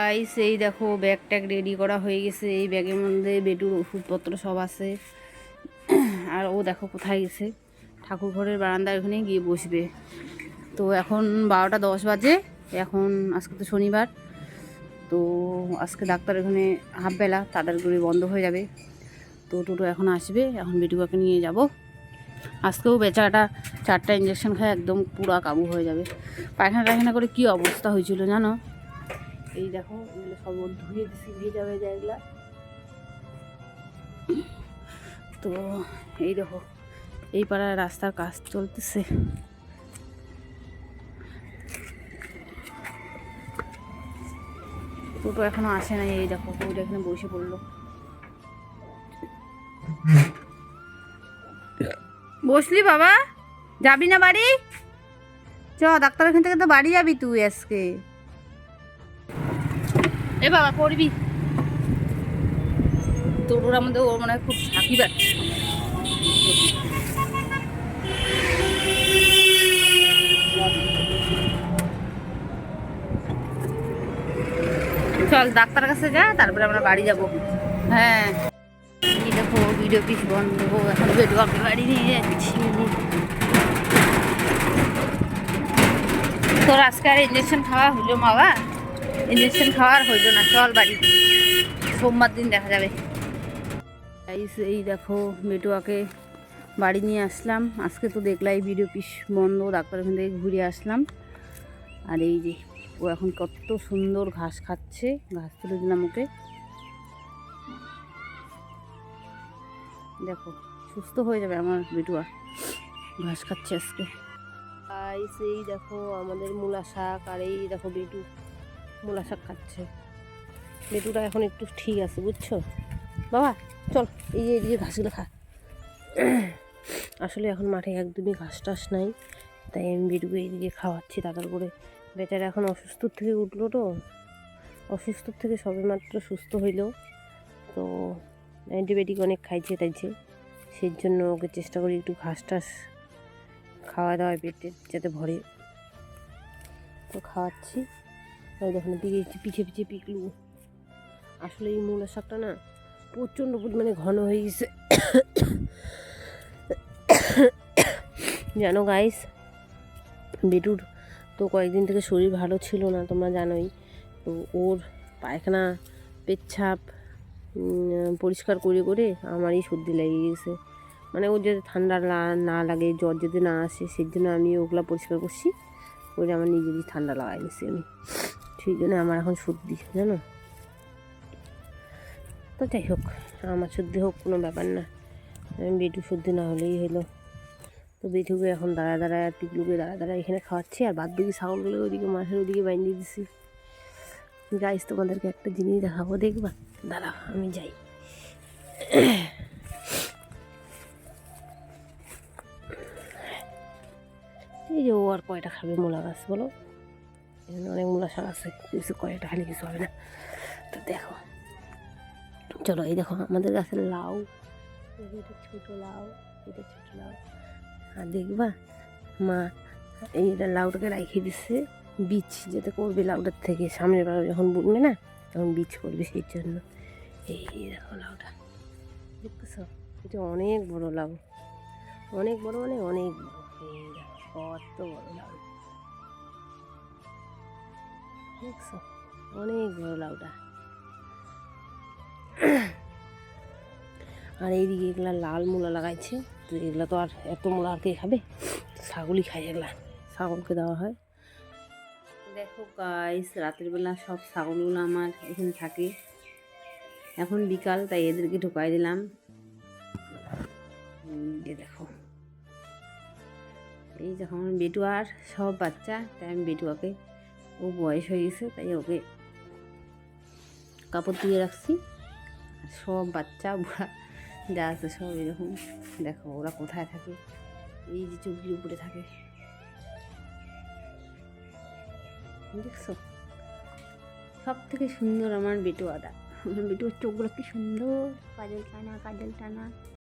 Guys সেই দেখো bag tag ready করা হয়ে গেছে। এই ব্যাগের মধ্যে বেডুর ওষুধপত্র সব আছে। আর ও দেখো কোথায় গেছে। ঠাকুর ঘরের বারান্দায় ওখানে গিয়ে বসবে। তো এখন বারোটা দশ বাজে। এখন আজকে তো শনিবার। তো আজকে ডাক্তার ওখানে হাফ বেলা তাড়াতাড়ি বন্ধ হয়ে যাবে। তো টোটো এখন আসবে। এখন বেটুকাকে নিয়ে যাব। আজকেও বেচারাটা চারটা ইঞ্জেকশন খায়, একদম পুরা কাবু হয়ে যাবে। পায়খানা টায়খানা করে কি অবস্থা হয়েছিল জানো? এই দেখো, এগুলো সব ধুয়ে দিছি ভেজা ভেজা এগুলা তো এই দেখো, এই পাড়ায় রাস্তার কাজ চলতেছে। টোটো এখনও আসে নাই, এই দেখো ওইটা এখানে বসে পড়ল। বসলি বাবা? যাবি না বাড়ি? চ, ডাক্তার এখান থেকে তো বাড়ি যাবি তুই আজকে। এ বাবা পড়বি। তোর মধ্যে ওর মনে হয় খুব ঝাঁকি পাচ্ছে চল ডাক্তার কাছে যা তারপরে আমরা বাড়ি যাব। হ্যাঁ। এই দেখো ভিডিও পিস বন্ধ এখন বাড়ি নিয়ে যাচ্ছি। তোর আজকে আর ইঞ্জেকশন খাওয়া হইল বাবা? ইঞ্জেকশন খাওয়ার হইল না চল বাড়ি। সোমবার দিন দেখা যাবে। এই দেখো বেটুয়াকে বাড়ি নিয়ে আসলাম। আজকে তো দেখলাই ভিডিও পিস বন্ধ ডাক্তার ওখান থেকে ঘুরে আসলাম। আর এই যে ও এখন কত সুন্দর ঘাস খাচ্ছে ঘাস তুলে দিলাম ওকে। দেখো সুস্থ হয়ে যাবে আমার বেটুয়া ঘাস খাচ্ছে আজকে। এই দেখো আমাদের মূলা শাক আর এই দেখো বেটু। মূলা শাক খাচ্ছে। বেটুটা এখন একটু ঠিক আছে, বুঝছ? বাবা, চল, এই যে এদিকে ঘাসগুলো খা। আসলে এখন মাঠে একদমই ঘাস টাস নাই, তাই আমি বেটুকে এইদিকে খাওয়াচ্ছি তাড়াতাড়ি করে। বেচারা এখন অসুস্থ থেকে উঠল তো। অসুস্থ থেকে সবেমাত্র সুস্থ হইল। তো অ্যান্টিবায়োটিক অনেক খাইছে টাইছে সেই জন্য ওকে চেষ্টা করি একটু ঘাস টাস খাওয়া দাওয়া পেটে যাতে ভরে। তো খাওয়াচ্ছি। দেখুন পিকে পিছে পিছে পিকলু। আসলে এই মূলা শাকটা না প্রচণ্ড পরিমাণে ঘন হয়ে গেছে। জানো গাইস বেটুর তো কয়েকদিন থেকে শরীর ভালো ছিল না, তোমরা জানোই। তো ওর পায়খানা পেচ্ছাপ পরিষ্কার করে করে আমারই সর্দি লেগে গেছে। মানে ওর যাতে ঠান্ডা না লাগে, জ্বর যাতে না আসে সেই জন্য আমি ওগুলো পরিষ্কার করছি। করে আমার নিজেরই ঠান্ডা লাগাই নিছি আমি। সেই জন্য আমার এখন সর্দি, জানো? তো যাই হোক, আমার সর্দি হোক, কোনো ব্যাপার না। বেটু সর্দি না হলেই হলো। তো বেটুকে এখন দাঁড়া দাঁড়ায় আর টিকলুকে দাঁড়া দাঁড়ায় এখানে খাওয়াচ্ছি, আর বাদ বাকি ছাগলগুলো ওদিকে মাঠের ওদিকে বাইন্দে দিছি। গাইস তোমাদেরকে একটা জিনিস দেখাবো, দেখবা? দাঁড়া, আমি যাই। এই যে ও আর কয়টা খাবে, মোলা গাছ, বলো? অনেক মূলা শাক আছে, কিছু কয়টা খালি কিছু হবে না। তো দেখো, চলো এই দেখো আমাদের গাছের লাউ এটা ছোটো লাউ, এটা ছোটো লাউ। আর দেখবা, মা এইটা লাউটাকে রাখিয়ে দিচ্ছে বীজ যাতে করবে লাউটার থেকে। সামনের বার যখন বুনবে না, তখন বীজ করবে সেই জন্য। এই দেখো লাউটা, দেখতেছ? এটা অনেক বড় লাউ, অনেক বড় মানে অনেক বড়। এই দেখো, কত বড় লাউ। দেখছ? অনেক বড় লাউটা আর এইদিকে এগুলা লাল মূলা লাগাইছে। তো এগুলা তো আর এত মূলা আর কে খাবে? ছাগলই খায় এগুলা। ছাগলকে দেওয়া হয়। দেখো গাইস রাতের বেলা সব ছাগলগুলো আমার এখানে থাকে। এখন বিকাল, তাই এদেরকে ঢোকাই দিলাম। দেখো। এই যখন বেটুয়ার সব বাচ্চা, তাই আমি বেটুয়াকে ও বয়স হয়ে গেছে, তাই ওকে কাপড় দিয়ে রাখছি। সব বাচ্চা, বুড়া যা আছে সব এরকম। দেখো ওরা কোথায় থাকে? এই যে চুপির উপরে থাকে। দেখছ? সব থেকে সুন্দর আমার বেটু আদা বেটুয়ার চোখগুলো কি সুন্দর। কাজল টানা কাজল টানা।